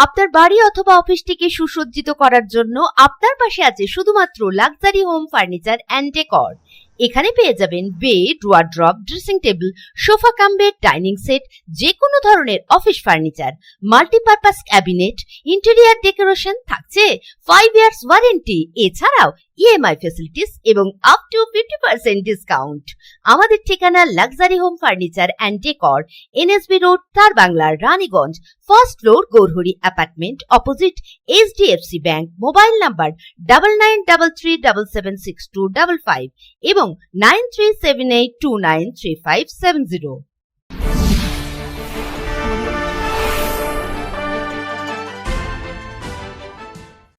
আপনার বাড়ি অথবা অফিসটিকে সুসজ্জিত করার জন্য আপনার পাশে আছে শুধুমাত্র luxury home furniture and decor এখানে পেয়ে যাবেন bed wardrobe dressing table sofa cum bed dining set যে কোনো ধরনের office furniture multipurpose cabinet interior decoration থাকছে ফাইভ ইয়ার্স ওয়ারেন্টি এছাড়াও ইএমআই ফেসিলিটিস এবং up to fifty percent discount আমাদের ঠিকানা luxury home furniture and decor NSB road তার বাংলার Raniganj first floor Gourhari apartment opposite HDFC bank mobile number double nine double three double seven six two double five এবং nine three seven eight two nine three five seven zero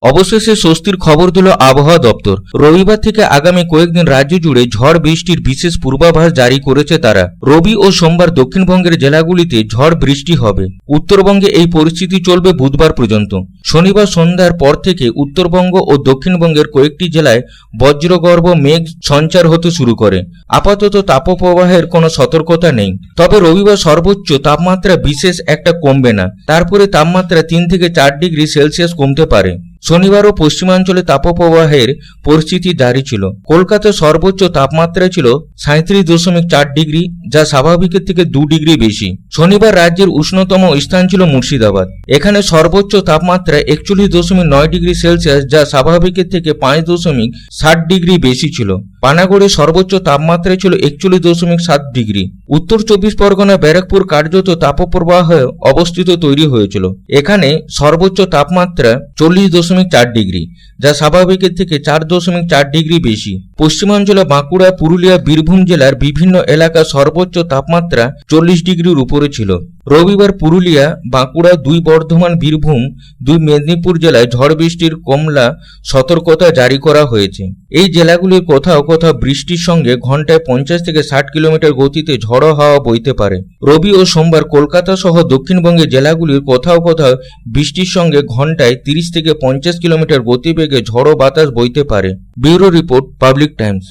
অবশেষে স্বস্তির খবর দিল আবহাওয়া দপ্তর। রবিবার থেকে আগামী কয়েকদিন রাজ্য জুড়ে ঝড় বৃষ্টির বিশেষ পূর্বাভাস জারি করেছে তারা। রবি ও সোমবার দক্ষিণবঙ্গের জেলাগুলিতে ঝড় বৃষ্টি হবে। উত্তরবঙ্গে এই পরিস্থিতি চলবে বুধবার পর্যন্ত। শনিবার সন্ধ্যার পর থেকে উত্তরবঙ্গ ও দক্ষিণবঙ্গের কয়েকটি জেলায় বজ্রগর্ভ মেঘ সঞ্চার হতে শুরু করে। আপাতত তাপপ্রবাহের কোনো সতর্কতা নেই। তবে রবিবার সর্বোচ্চ তাপমাত্রা বিশেষ একটা কমবে না। তারপরে তাপমাত্রা তিন থেকে চার ডিগ্রি সেলসিয়াস কমতে পারে। শনিবারও পশ্চিমাঞ্চলে তাপপ্রবাহের পরিস্থিতি জারি ছিল। কলকাতার সর্বোচ্চ তাপমাত্রা ছিল সাঁত্রিশ দশমিক চার ডিগ্রি যা স্বাভাবিকের থেকে দু ডিগ্রি বেশি। শনিবার রাজ্যের উষ্ণতম স্থান ছিল মুর্শিদাবাদ। এখানে সর্বোচ্চ তাপমাত্রা একচল্লিশ দশমিক নয় ডিগ্রি সেলসিয়াস, যা স্বাভাবিকের থেকে পাঁচ দশমিক ষাট ডিগ্রি বেশি ছিল। পানাগড়ে সর্বোচ্চ তাপমাত্রা ছিল একচল্লিশ দশমিক সাত ডিগ্রি। উত্তর চব্বিশ পরগনা ব্যারাকপুর কার্যত তাপপ্রবাহ অবস্থিত তৈরি হয়েছিল। এখানে সর্বোচ্চ তাপমাত্রা চল্লিশ দশমিক চার ডিগ্রি, যা স্বাভাবিকের থেকে চার দশমিক চার ডিগ্রি বেশি। পশ্চিমাঞ্চলে বাঁকুড়া, পুরুলিয়া, বীরভূম জেলার বিভিন্ন এলাকা সর্বোচ্চ তাপমাত্রা চল্লিশ ডিগ্রির উপরে ছিল। রবিবার পুরুলিয়া, বাঁকুড়া দুই বর্ধমান, বীরভূম দুই মেদিনীপুর জেলায় ঝড় বৃষ্টির কমলা সতর্কতা জারি করা হয়েছে। এই জেলাগুলির কোথাও কোথাও বৃষ্টির সঙ্গে ঘন্টায় পঞ্চাশ থেকে ষাট কিলোমিটার গতিতে ঝড়ো হাওয়া বইতে পারে। রবি ও সোমবার কলকাতা সহ দক্ষিণবঙ্গের জেলাগুলির কোথাও কোথাও বৃষ্টির সঙ্গে ঘন্টায় তিরিশ থেকে পঞ্চাশ কিলোমিটার গতিবেগে ঝড়ো বাতাস বইতে পারে। Bureau report, Public Times.